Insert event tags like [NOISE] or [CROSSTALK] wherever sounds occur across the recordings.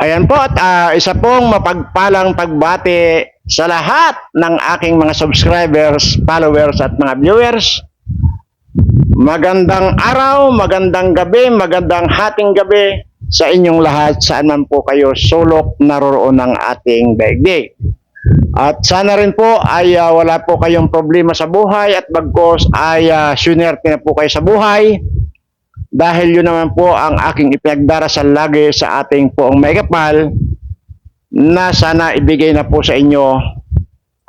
Ayan po at ah, isa pong mapagpalang pagbati sa lahat ng aking mga subscribers, followers at mga viewers. Magandang araw, magandang gabi, magandang hating gabi sa inyong lahat saan man po kayo sulok naroroon ng ating daigdig. At sana rin po ay ah, wala po kayong problema sa buhay at bagkos ay uh, sunerte na po kayo sa buhay dahil yun naman po ang aking ipinagdarasal lagi sa ating poong may kapal na sana ibigay na po sa inyo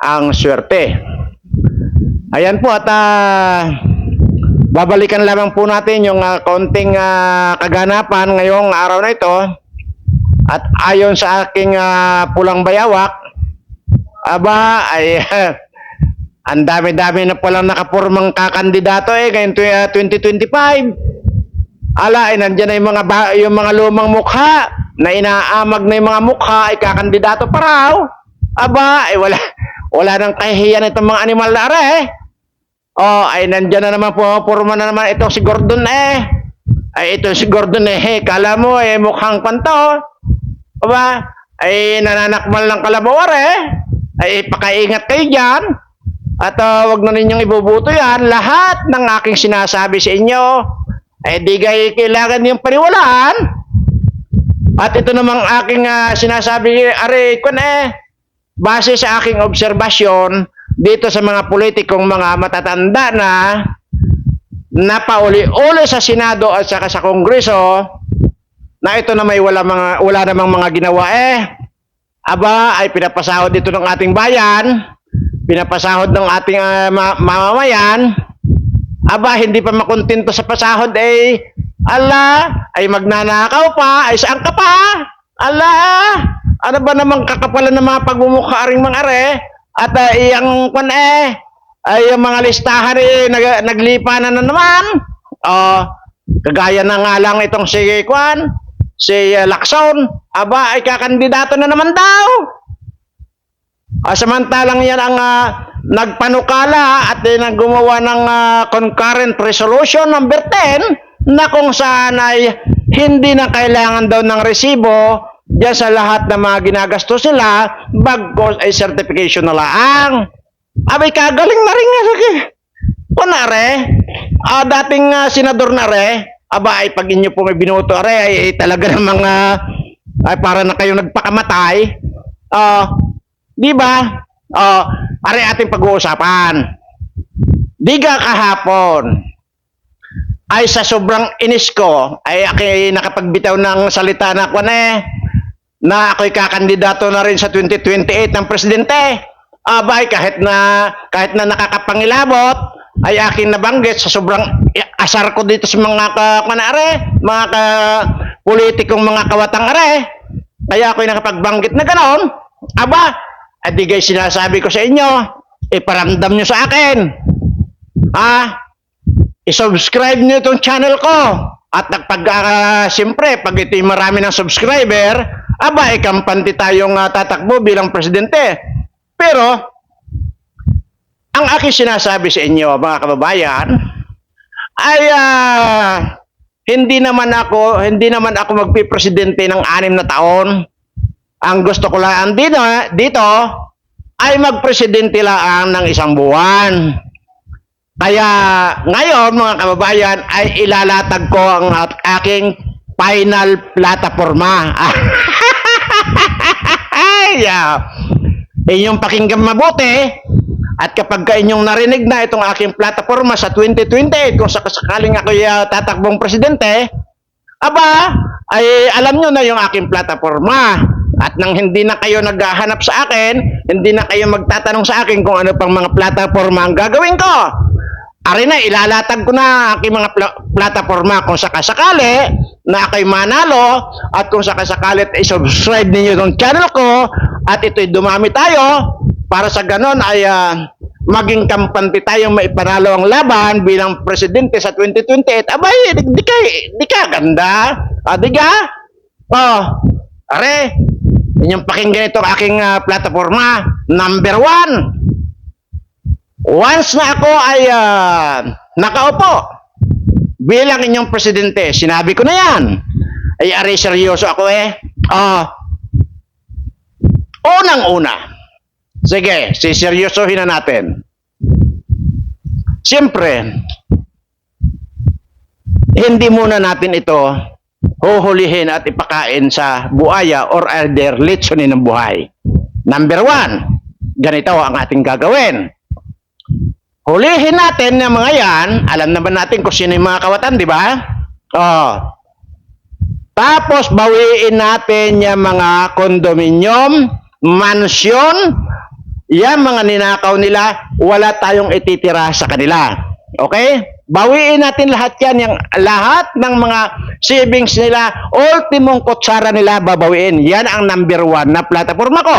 ang swerte. Ayan po at ah, babalikan lamang po natin yung ah, konting ah, kaganapan ngayong araw na ito at ayon sa aking ah, pulang bayawak aba ay [LAUGHS] ang dami-dami na palang nakapurmang kakandidato eh ngayon ah, 2025 Ala, ay nandiyan na yung mga, yung mga lumang mukha na inaamag na yung mga mukha ay kakandidato pa raw. Aba, ay wala, wala nang kahihiyan itong mga animal na are eh. Oh, ay nandiyan na naman po, purma na naman itong si Gordon eh. Ay ito si Gordon eh, kala mo eh, mukhang panto. Aba, ay nananakmal lang kalabaw are eh. Ay pakaingat kayo dyan. At ah, wag na ninyong ibubuto yan. Lahat ng aking sinasabi sa inyo, ay di kayo kailangan yung paniwalaan. At ito namang aking ah, sinasabi, are, kun eh, base sa aking obserbasyon dito sa mga politikong mga matatanda na napauli-uli sa Senado at saka sa Kongreso na ito na may wala mga wala namang mga ginawa eh aba ay pinapasahod dito ng ating bayan pinapasahod ng ating ma- mamamayan aba hindi pa makontento sa pasahod eh. Ala ay magnanakaw pa ay saan ka pa? Ala ano ba namang kakapalan ng mga pagmumukha aring mga are? At uh, iyang kwan eh ay yung mga listahan eh nag, naglipa na, na naman. Oh kagaya na nga lang itong si kwan si uh, Lacson. Aba ay kakandidato na naman daw Ah, samantalang yan ang ah, nagpanukala at eh, nang gumawa ng ah, concurrent resolution number 10 na kung saan ay hindi na kailangan daw ng resibo diyan sa lahat ng mga ginagastos sila bagkos ay certification na lang. Abay kagaling na rin nga sige. Kunare, ah, dating ah, senador na re, aba ay pag inyo po may binoto are ay, ay talaga namang ah, ay para na kayo nagpakamatay. Ah, Di ba? Oh, are ating pag-uusapan. Diga kahapon ay sa sobrang inis ko ay ako'y nakapagbitaw ng salita na kwan eh na ako'y kakandidato na rin sa 2028 ng presidente. Abay kahit na kahit na nakakapangilabot ay aking nabanggit sa sobrang asar ko dito sa mga ka, kanare, mga ka, politikong mga kawatang are. Kaya ako'y nakapagbanggit na ganon. Aba, at di guys sinasabi ko sa inyo, iparamdam nyo sa akin. Ah, isubscribe nyo itong channel ko. At pag, uh, siyempre, pag ito'y marami ng subscriber, aba, ikampanti tayong ah, tatakbo bilang presidente. Pero, ang aking sinasabi sa inyo, mga kababayan, ay ah, hindi naman ako, hindi naman ako magpipresidente ng anim na taon. Ang gusto ko lang dito, ay magpresidente lang ng isang buwan. Kaya ngayon mga kababayan ay ilalatag ko ang aking final plataforma. [LAUGHS] yeah. Inyong pakinggan mabuti at kapag ka inyong narinig na itong aking plataforma sa 2028 kung sakasakaling ako uh, tatakbong presidente, aba, ay alam nyo na yung aking plataforma. At nang hindi na kayo naghahanap sa akin, hindi na kayo magtatanong sa akin kung ano pang mga plataforma ang gagawin ko. Ari na, ilalatag ko na aking mga pla- plataforma kung sakasakali na ako'y manalo at kung sakasakali ay subscribe ninyo ng channel ko at ito'y dumami tayo para sa ganon ay ah, maging kampante tayong maipanalo ang laban bilang presidente sa 2028. Abay, di, di ka, di ka ganda. Ah, di ka? Oh, are, inyong pakinggan ito aking ah, plataforma. Number one, Once na ako ay ah, nakaupo bilang inyong presidente, sinabi ko na yan. Ay, ari seryoso ako eh. Oh, Unang-una, sige, siseryosohin na natin. Siyempre, hindi muna natin ito huhulihin at ipakain sa buaya or either litsonin ng buhay. Number one, ganito ang ating gagawin. Hulihin natin ng mga yan, alam naman natin kung sino yung mga kawatan, di ba? Oh. Tapos bawiin natin yung mga kondominium, mansyon, yan mga ninakaw nila, wala tayong ititira sa kanila. Okay? Bawiin natin lahat yan, yung lahat ng mga savings nila, ultimong kutsara nila babawiin. Yan ang number one na plataforma ko.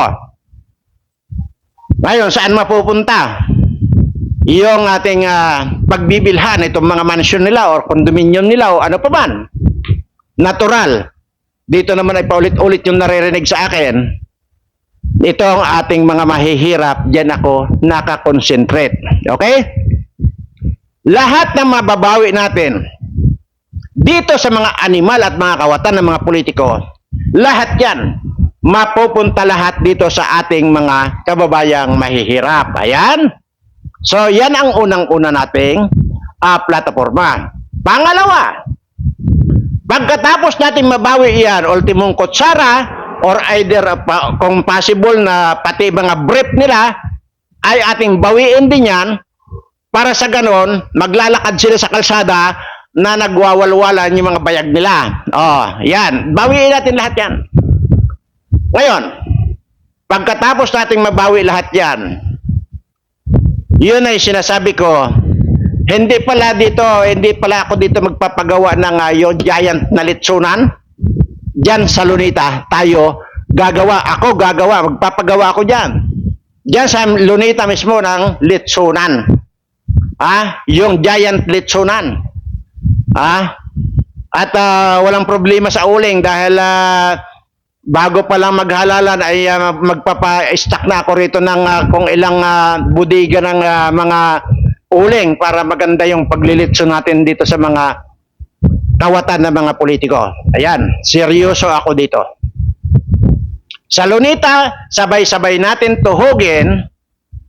Ngayon, saan mapupunta? Yung ating ah, pagbibilhan, itong mga mansyon nila or condominium nila o ano pa man. Natural. Dito naman ay paulit-ulit yung naririnig sa akin. Ito ang ating mga mahihirap, diyan ako nakakonsentrate. Okay? Lahat ng mababawi natin dito sa mga animal at mga kawatan ng mga politiko, lahat yan mapupunta lahat dito sa ating mga kababayang mahihirap. Ayan. So, yan ang unang-una nating ah, plataforma. Pangalawa, pagkatapos natin mabawi yan, ultimong kutsara, or either pa, kung possible na pati mga brief nila, ay ating bawiin din yan para sa ganon, maglalakad sila sa kalsada na nagwawalwalan yung mga bayag nila. Oh, yan. Bawiin natin lahat yan. Ngayon, pagkatapos nating mabawi lahat yan, yun ay sinasabi ko, hindi pala dito, hindi pala ako dito magpapagawa ng uh, yung giant na litsunan. Diyan sa Lunita, tayo gagawa, ako gagawa, magpapagawa ako diyan. Diyan sa Lunita mismo ng litsunan. Ah, yung giant litsunan. Ah, at ah, walang problema sa uling dahil ah, bago pa lang maghalalan ay ah, magpapa-stack na ako rito ng ah, kung ilang ah, budiga ng ah, mga uling para maganda yung paglilitso natin dito sa mga kawatan ng mga politiko. Ayan, seryoso ako dito. Sa Lunita, sabay-sabay natin tuhugin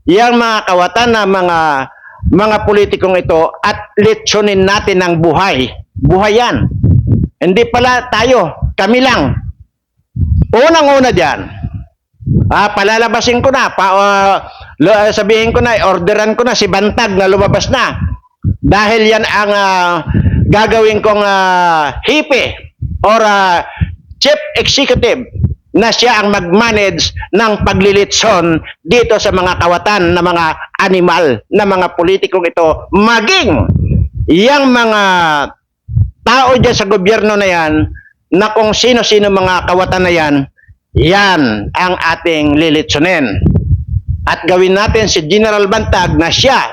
yung mga kawatan ng mga mga politikong ito at litsonin natin ng buhay. Buhay yan. Hindi pala tayo, kami lang. Unang-una dyan, ah, palalabasin ko na, pa, lo- sabihin ko na, orderan ko na si Bantag na lumabas na. Dahil yan ang ah, gagawin kong ah, hipe or ah, chief executive na siya ang mag-manage ng paglilitson dito sa mga kawatan na mga animal na mga politikong ito maging yang mga tao dyan sa gobyerno na yan na kung sino-sino mga kawatan na yan yan ang ating lilitsonin at gawin natin si General Bantag na siya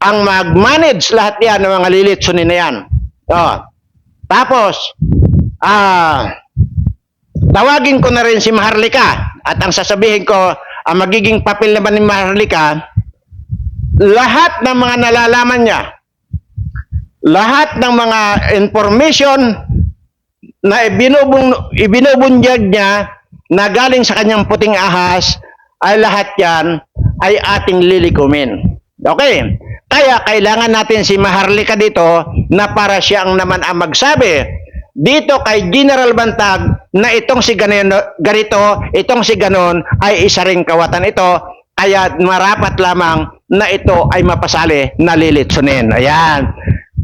ang mag-manage lahat yan ng mga lilitsonin na yan oh. tapos ah tawagin ko na rin si Maharlika at ang sasabihin ko, ang magiging papel naman ni Maharlika, lahat ng mga nalalaman niya, lahat ng mga information na ibinubung, ibinubunyag niya na galing sa kanyang puting ahas, ay lahat yan ay ating lilikumin. Okay? Kaya kailangan natin si Maharlika dito na para siya ang naman ang magsabi dito kay General Bantag na itong si ganito, ganito, itong si ganon ay isa ring kawatan ito kaya marapat lamang na ito ay mapasali na lilitsunin. Ayan.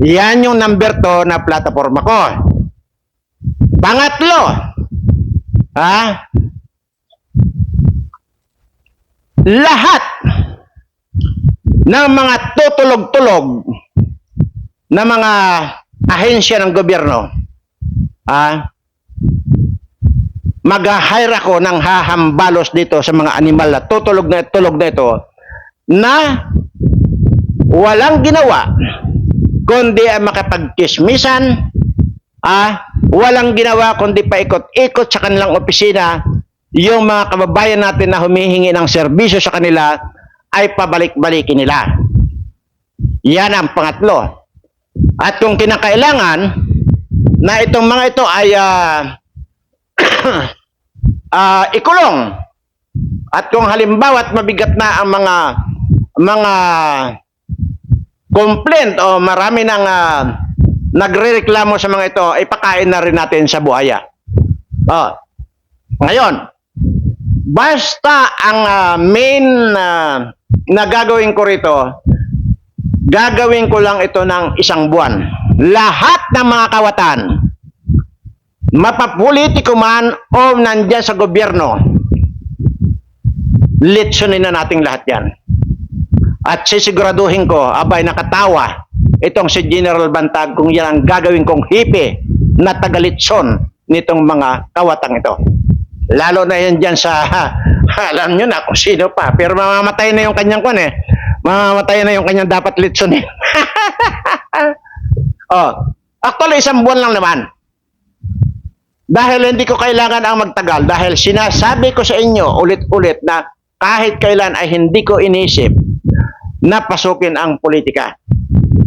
Yan yung number to na plataforma ko. Pangatlo, ha? Lahat ng mga tutulog-tulog na mga ahensya ng gobyerno, ah, mag-hire ako ng hahambalos dito sa mga animal na tutulog na tulog na ito na walang ginawa kundi ay makapagkismisan ah, walang ginawa kundi paikot-ikot sa kanilang opisina yung mga kababayan natin na humihingi ng serbisyo sa kanila ay pabalik-balikin nila. Yan ang pangatlo. At kung kinakailangan, na itong mga ito ay ah, [CLEARS THROAT] ah, ikulong At kung halimbawa at mabigat na ang mga mga complaint o marami nang uh, nagrereklamo sa mga ito, ay pakain na rin natin sa buhaya. Oh. Ngayon, basta ang ah, main ah, na gagawin ko rito, gagawin ko lang ito ng isang buwan. Lahat ng mga kawatan, mapapolitiko man o nandyan sa gobyerno, litsunin na nating lahat yan. At sisiguraduhin ko, abay nakatawa, itong si General Bantag kung yan ang gagawin kong hipi na tagalit-son nitong mga kawatang ito. Lalo na yan dyan sa, alam nyo na kung sino pa, pero mamamatay na yung kanyang kwan eh. Mamamatay na yung kanyang dapat litsonin. [LAUGHS] oh, actually isang buwan lang naman. Dahil hindi ko kailangan ang magtagal, dahil sinasabi ko sa inyo ulit-ulit na kahit kailan ay hindi ko inisip na pasukin ang politika.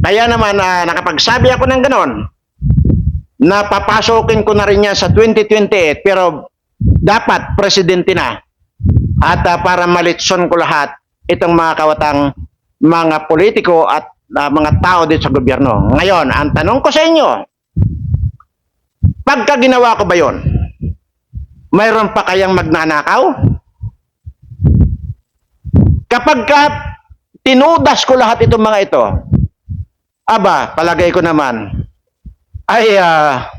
Kaya naman ah, nakapagsabi ako ng ganon, na papasukin ko na rin yan sa 2028 pero dapat presidente na at ah, para malitson ko lahat itong mga kawatang mga politiko at ah, mga tao dito sa gobyerno. Ngayon, ang tanong ko sa inyo, pagka ginawa ko ba yon, mayroon pa kayang magnanakaw? Kapag ka tinudas ko lahat itong mga ito, aba, palagay ko naman, ay ah,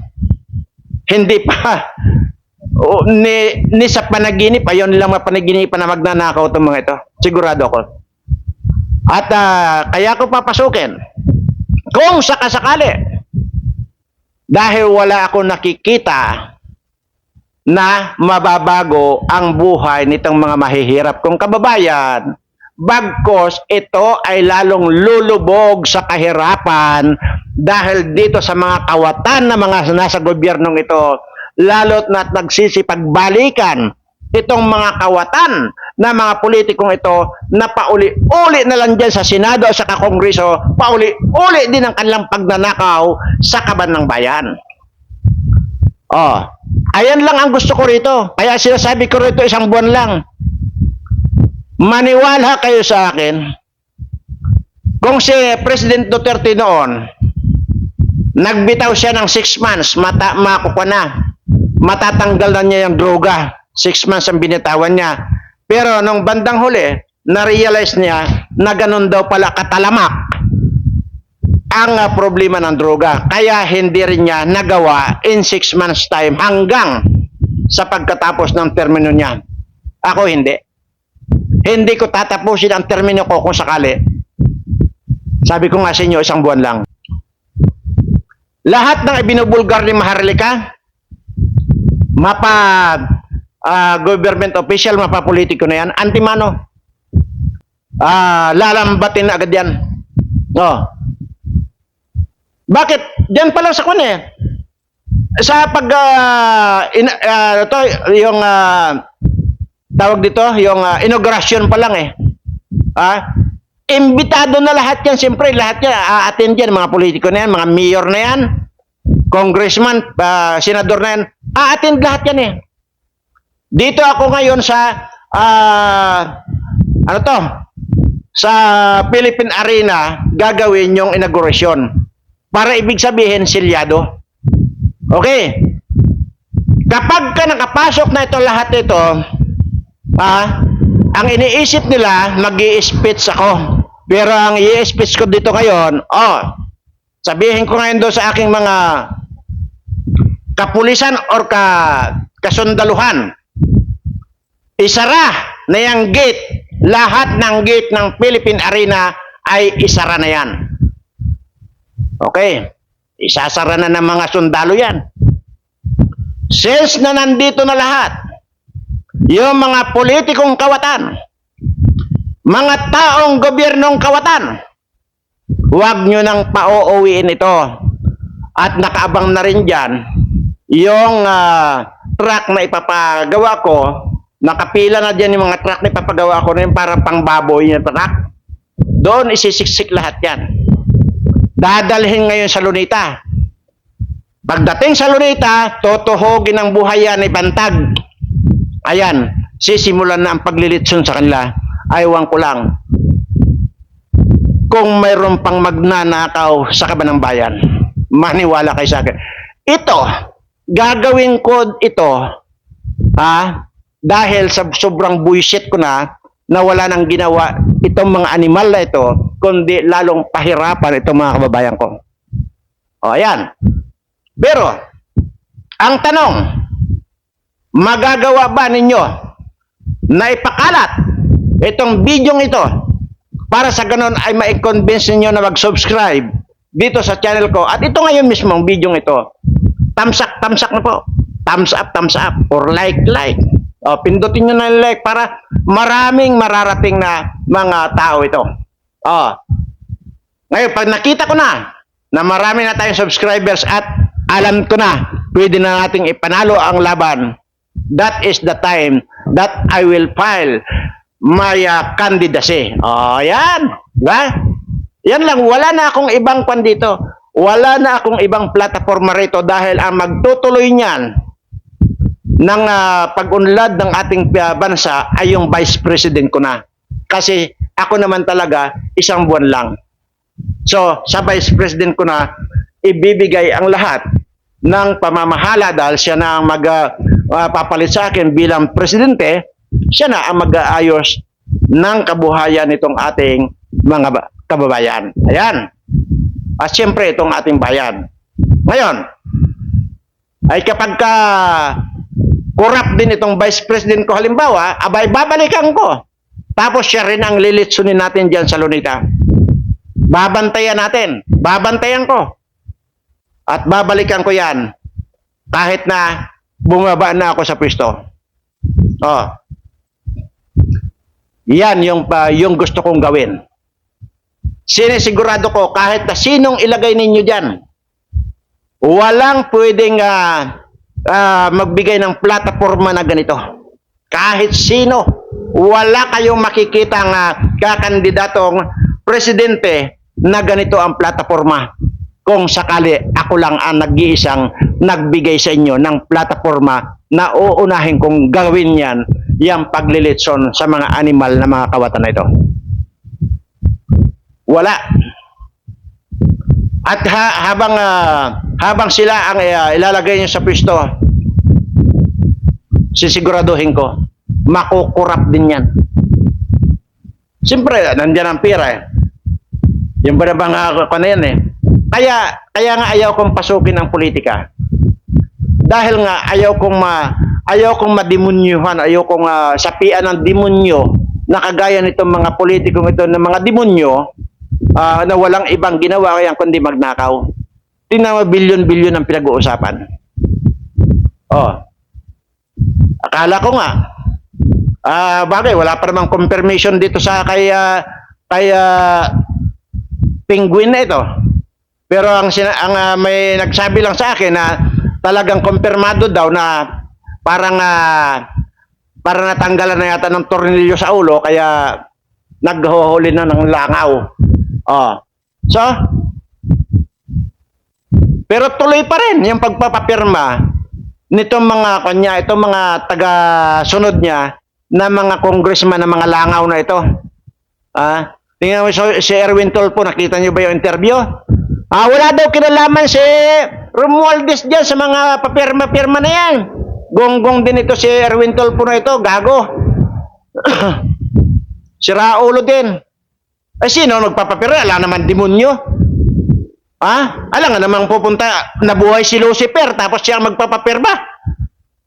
hindi pa [LAUGHS] o, ni, ni sa panaginip, ayun lang mapanaginipan na magnanakaw itong mga ito. Sigurado ako. At ah, kaya ko papasukin. Kung sakasakali, dahil wala akong nakikita na mababago ang buhay nitong mga mahihirap kong kababayan, bagkos ito ay lalong lulubog sa kahirapan dahil dito sa mga kawatan na mga nasa gobyernong ito, lalo't na nagsisipagbalikan itong mga kawatan na mga politikong ito na pauli-uli na lang dyan sa Senado at sa Kongreso, pauli-uli din ang kanilang pagnanakaw sa kaban ng bayan. Oh, ayan lang ang gusto ko rito. Kaya sinasabi ko rito isang buwan lang. Maniwala kayo sa akin. Kung si President Duterte noon, nagbitaw siya ng 6 months, mata, makukuha na. Matatanggal na niya yung droga. 6 months ang binitawan niya. Pero nung bandang huli, na-realize niya na ganun daw pala katalamak ang ah, problema ng droga. Kaya hindi rin niya nagawa in 6 months time hanggang sa pagkatapos ng termino niya. Ako hindi. Hindi ko tatapusin ang termino ko kung sakali. Sabi ko nga sa inyo, isang buwan lang. Lahat ng ibinubulgar ni Maharlika, mapa ah, government official, mapa politiko na yan, antimano. Ah, lalambatin na agad yan. Oh. Bakit? Diyan pa lang sa kun eh. Sa pag ah, in, ah, to, yung ah, tawag dito, yung ah, inauguration pa lang eh. Ah, imbitado na lahat yan, siyempre lahat yan, a-attend yan, mga politiko na yan, mga mayor na yan, congressman, ah, senador na yan, a-attend lahat yan eh. Dito ako ngayon sa, ah, ano to, sa Philippine Arena, gagawin yung inauguration. Para ibig sabihin, silyado. Okay. Kapag ka nakapasok na ito lahat ito, ah, ang iniisip nila, mag speech ako. Pero ang i-speech ko dito ngayon, oh, sabihin ko ngayon doon sa aking mga kapulisan or ka, kasundaluhan, isara na yung gate, lahat ng gate ng Philippine Arena ay isara na yan. Okay. Isasara na ng mga sundalo yan. Since na nandito na lahat, yung mga politikong kawatan, mga taong gobyernong kawatan, huwag nyo nang pauuwiin ito. At nakaabang na rin dyan, yung ah, truck na ipapagawa ko, nakapila na dyan yung mga truck na ipapagawa ko na yung parang pangbaboy yung truck. Doon isisiksik lahat yan. Dadalhin ngayon sa Lunita. Pagdating sa Lunita, totohogin ang buhay yan ni Bantag. Ayan. sisimulan na ang paglilitson sa kanila. Aywan ko lang kung mayroon pang magnanakaw sa kabanang bayan. Maniwala kayo sa akin. Ito, gagawin ko ito, ah, dahil sa sobrang bullshit ko na, na wala nang ginawa itong mga animal na ito, kundi lalong pahirapan itong mga kababayan ko. O, ayan. Pero, ang tanong, magagawa ba ninyo na ipakalat itong bidyong ito para sa ganun ay ma-convince ninyo na mag-subscribe dito sa channel ko. At ito ngayon mismo ang bidyong ito. Thumbs up na po. Thumbs up, thumbs up. Or like, like. O, pindutin nyo na like para maraming mararating na mga tao ito. O. Ngayon, pag nakita ko na na marami na tayong subscribers at alam ko na pwede na nating ipanalo ang laban, that is the time that I will file my uh, candidacy. Oh, yan. Diba? Yan lang. Wala na akong ibang kwan dito. Wala na akong ibang plataforma rito dahil ang magtutuloy niyan ng ah, pag-unlad ng ating ah, bansa ay yung vice president ko na. Kasi ako naman talaga isang buwan lang. So, sa vice president ko na ibibigay ang lahat ng pamamahala dahil siya na ang magpapalit sa akin bilang presidente, siya na ang mag-aayos ng kabuhayan nitong ating mga ba- kababayan. Ayan. At siyempre, itong ating bayan. Ngayon, ay kapag ka corrupt din itong vice president ko halimbawa, abay babalikan ko. Tapos siya rin ang lilitsunin natin dyan sa Lunita. Babantayan natin. Babantayan ko. At babalikan ko yan kahit na bumaba na ako sa pwesto. Oh. Yan yung pa yung gusto kong gawin. Sinisigurado ko kahit na sinong ilagay ninyo diyan. Walang pwedeng ah, ah, magbigay ng plataforma na ganito. Kahit sino, wala kayong makikita nga kakandidatong presidente na ganito ang plataforma. Kung sakali ako lang ang nag-iisang nagbigay sa inyo ng plataforma na uunahin kong gawin yan, yung paglilitson sa mga animal na mga kawatan na ito. Wala. At ha- habang ah, habang sila ang ah, ilalagay niyo sa pwesto, sisiguraduhin ko, makukurap din yan. Siyempre, nandiyan ang pera eh. Yung ba na bang ako na yan eh. Kaya, kaya nga ayaw kong pasukin ang politika. Dahil nga ayaw kong ma ayaw kong mademunyuhan, ayaw kong ah, sapian ng demonyo na kagaya nitong mga politikong ito ng mga demonyo ah, na walang ibang ginawa kaya kundi magnakaw. Tingnan mo bilyon-bilyon ang pinag-uusapan. Oh. Akala ko nga ah bagay wala pa namang confirmation dito sa kay ah, kay ah, penguin na ito. Pero ang ang ah, may nagsabi lang sa akin na talagang kumpirmado daw na parang ah, para natanggalan na yata ng tornilyo sa ulo kaya naghuhuli na ng langaw. Oh. So, pero tuloy pa rin yung pagpapapirma nitong mga kanya, itong mga taga-sunod niya na mga congressman na mga langaw na ito. Ah, tingnan mo so, si Erwin Tolpo, nakita niyo ba yung interview? Ah, wala daw kinalaman si Romualdez diyan sa mga papirma-pirma na yan. Gonggong din ito si Erwin Tolpo na ito, gago. [CLEARS THROAT] si Raulo din. Ay, sino nagpapapirma? Ala naman demonyo. Ha? Alam nga namang pupunta, nabuhay si Lucifer, tapos siya magpapapirma.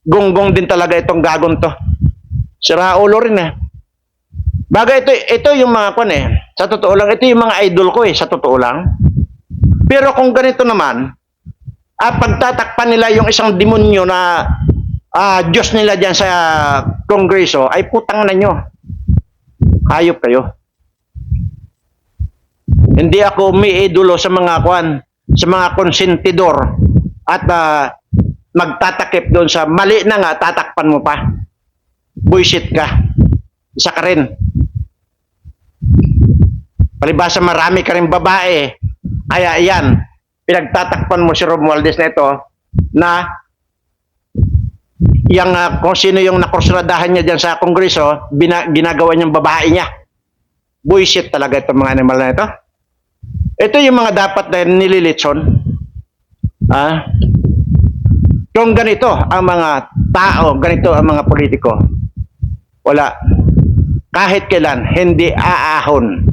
Gonggong din talaga itong gagong to. Si Raulo rin eh. Bagay ito, ito yung mga kon eh. Sa totoo lang, ito yung mga idol ko eh, sa totoo lang. Pero kung ganito naman, at pagtatakpan nila yung isang demonyo na ah, Diyos nila dyan sa kongreso, ay putang na nyo. Hayop kayo. Hindi ako umiidolo sa mga kwan, sa mga konsentidor at ah, magtatakip doon sa mali na nga, tatakpan mo pa. Buisit ka. Isa ka rin. Palibasa marami ka rin babae. Kaya yan, pinagtatakpan mo si Romualdez na ito na yung ah, kung sino yung nakursunadahan niya diyan sa kongreso, bina, ginagawa niyang babae niya. Buisit talaga itong mga animal na ito. Ito yung mga dapat na nililitson. Ah, kung ganito ang mga tao, ganito ang mga politiko, wala. Kahit kailan, hindi aahon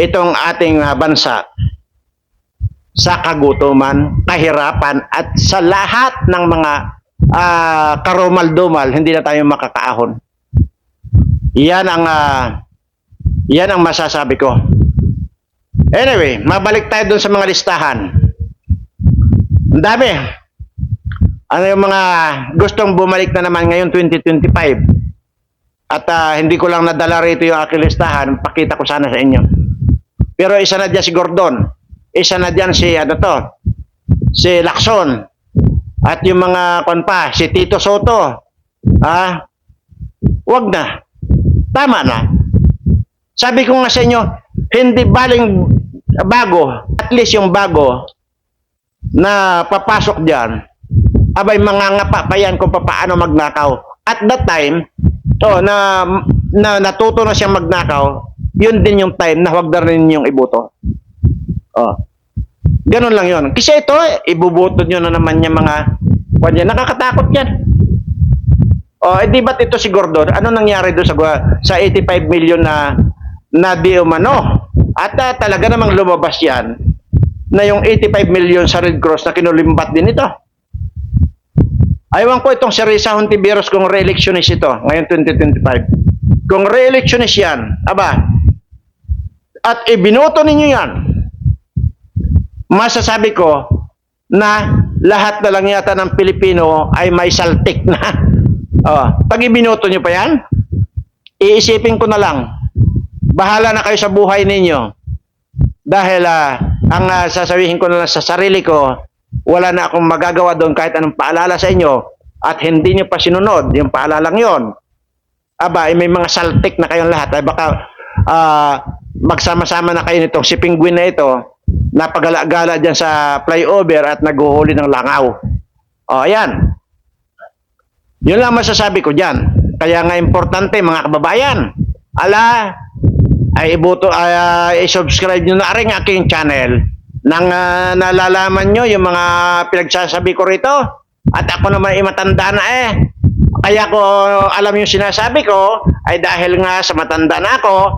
itong ating ah, bansa sa kagutuman, kahirapan, at sa lahat ng mga ah, karumal-dumal, hindi na tayo makakaahon. Yan ang ah, yan ang masasabi ko. Anyway, mabalik tayo dun sa mga listahan. Ang dami. Ano yung mga gustong bumalik na naman ngayon 2025? At ah, hindi ko lang nadala rito yung aking listahan. Pakita ko sana sa inyo. Pero isa na dyan si Gordon. Isa na dyan si ano to? Si Lacson. At yung mga kon pa, si Tito Soto. Ah, wag na. Tama na. Sabi ko nga sa inyo, hindi baling bago, at least yung bago na papasok diyan, abay mangangapa pa yan kung paano magnakaw. At that time, to na, na natuto na siyang magnakaw, yun din yung time na huwag na rin yung iboto. Oh. Ganun lang yun. Kasi ito, ibubuto nyo na naman yung mga kanya. Nakakatakot yan. Oh, eh, di ba't ito si Gordon? Ano nangyari doon sa sa 85 million na na di umano? At ah, talaga namang lumabas yan na yung 85 million sa Red Cross na kinulimbat din ito. Aywan ko itong si Risa Hontiveros kung re-electionist ito ngayon 2025. Kung re-electionist yan, aba, at ibinoto ninyo yan, masasabi ko na lahat na lang yata ng Pilipino ay may saltik na. [LAUGHS] oh, pag ibinoto nyo pa yan, iisipin ko na lang, bahala na kayo sa buhay ninyo. Dahil ah, ang ah, sasabihin ko na lang sa sarili ko, wala na akong magagawa doon kahit anong paalala sa inyo at hindi nyo pa sinunod yung paalalang yon. Aba, eh, may mga saltik na kayong lahat. Ay baka ah, magsama-sama na kayo nitong si Penguin na ito napagala-gala dyan sa flyover at naghuhuli ng langaw. O, ayan. Yun lang masasabi ko dyan. Kaya nga importante mga kababayan. Ala, ay ibuto, ay, ah, i-subscribe nyo na rin aking channel nang ah, nalalaman nyo yung mga pinagsasabi ko rito. At ako naman ay matanda na eh. Kaya ko alam yung sinasabi ko ay dahil nga sa matanda na ako,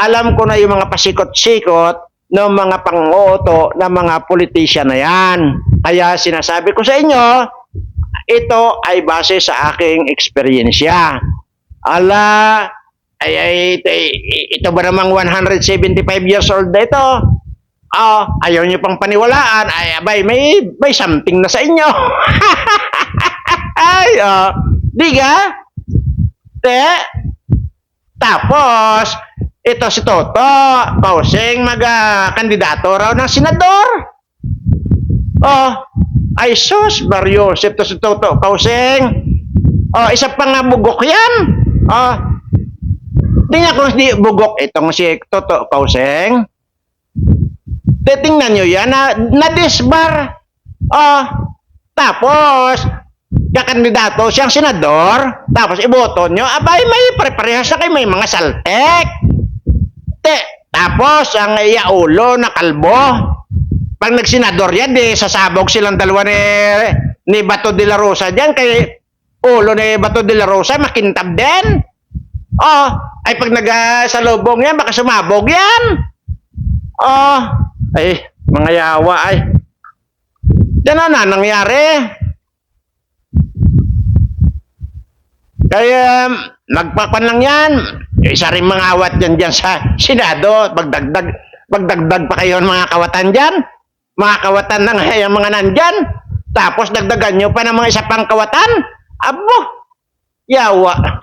alam ko na yung mga pasikot-sikot ng mga pangoto ng mga politician na yan. Kaya sinasabi ko sa inyo, ito ay base sa aking eksperyensya. Ala, ay, ay, ito, ito ba namang 175 years old na ito? Ah, ayaw niyo pang paniwalaan. Ay, abay, may, may something na sa inyo. [LAUGHS] ay, oh. Diga? Te? Tapos, ito si Toto, pausing mag-kandidato raw ng senador. Oh, ay sus, Barrios, ito si Toto, pausing. Oh, isa pang nga bugok yan. Oh, tingnan ko si bugok itong si Toto, pausing. Titingnan nyo yan na, na-disbar. Oh, tapos, kakandidato siyang senador, tapos iboto nyo, abay may pare-parehas na kayo, may mga saltek. Te, tapos ang iaulo na kalbo, pag nagsenador yan, di sasabog silang dalawa ni, ni Bato de la Rosa dyan, kay ulo ni Bato de la Rosa, makintab din. Oh, ay pag nagsalubong yan, baka sumabog yan. Oh, ay, mga yawa ay. Yan na na nangyari. Kaya nagpapan lang yan. Isa rin mga awat yan dyan sa Senado. Pagdagdag, pagdagdag pa kayo ng mga kawatan dyan. Mga kawatan ng yung mga nandyan. Tapos dagdagan nyo pa ng mga isa pang kawatan. Abo, yawa.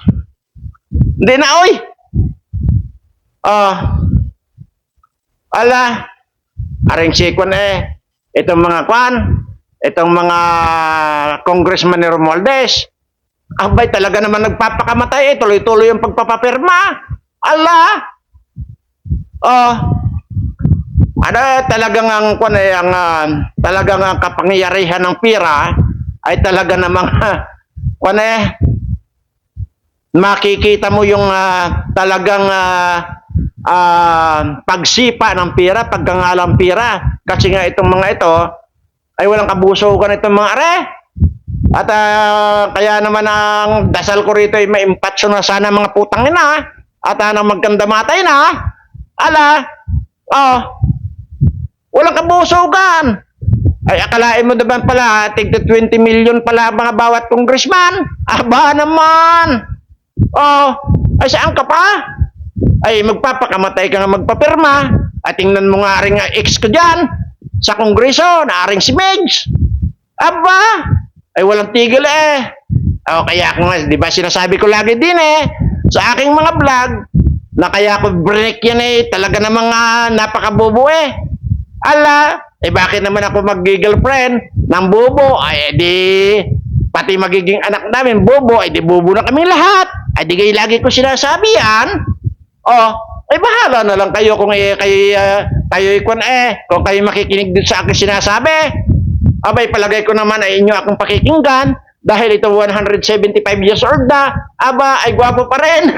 Hindi na, oy. Oh, ala, aring sikon eh. Itong mga kwan, itong mga congressman ni Romualdez, abay talaga naman nagpapakamatay eh, tuloy-tuloy yung pagpapapirma. Ala! Oh, ano talagang ang kwan eh, ang ah, talagang ang kapangyarihan ng pira ay talaga namang [LAUGHS] kung eh, makikita mo yung ah, talagang ah, ah, pagsipa ng pira, pagkangalang pira. Kasi nga itong mga ito, ay walang kabusugan itong mga are. At ah, kaya naman ang dasal ko rito ay maimpatso na sana mga putang ina. At uh, magkanda matay na. Ala, oh, walang kabusugan. Ay, akalain mo naman pala, tig 20 million pala mga bawat congressman. Aba naman. Oh, ay saan ka pa? Ay, magpapakamatay ka nga magpapirma. At tingnan mo nga rin nga ex ko dyan. Sa kongreso, naaring si Megs. Aba, ay walang tigil eh. O kaya ako nga, di ba sinasabi ko lagi din eh, sa aking mga vlog, na kaya ko break yan eh, talaga namang uh, napakabobo eh. Ala, eh bakit naman ako mag-girlfriend ng bobo? Ay, eh, di, pati magiging anak namin, bobo, ay di bobo na kami lahat. Ay di kayo lagi ko sinasabi yan. Oh, ay bahala na lang kayo kung eh, kayo, uh, kayo ikon eh, kung kayo makikinig din sa akin sinasabi. Abay, palagay ko naman ay inyo akong pakikinggan dahil ito 175 years old na. Aba, ay gwapo pa rin. [LAUGHS]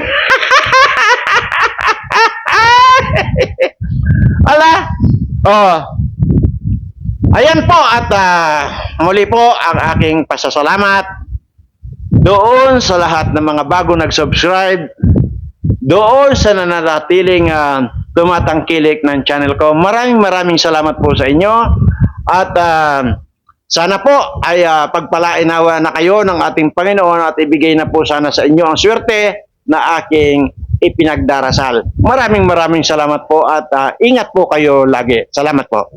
Ala, oh, Ayan po at ah, muli po ang aking pasasalamat doon sa lahat ng mga bago nag-subscribe, doon sa nananatiling ah, tumatangkilik ng channel ko. Maraming maraming salamat po sa inyo at ah, sana po ay ah, uh, pagpalain na, na kayo ng ating Panginoon at ibigay na po sana sa inyo ang swerte na aking ipinagdarasal. Maraming maraming salamat po at uh, ingat po kayo lagi. Salamat po.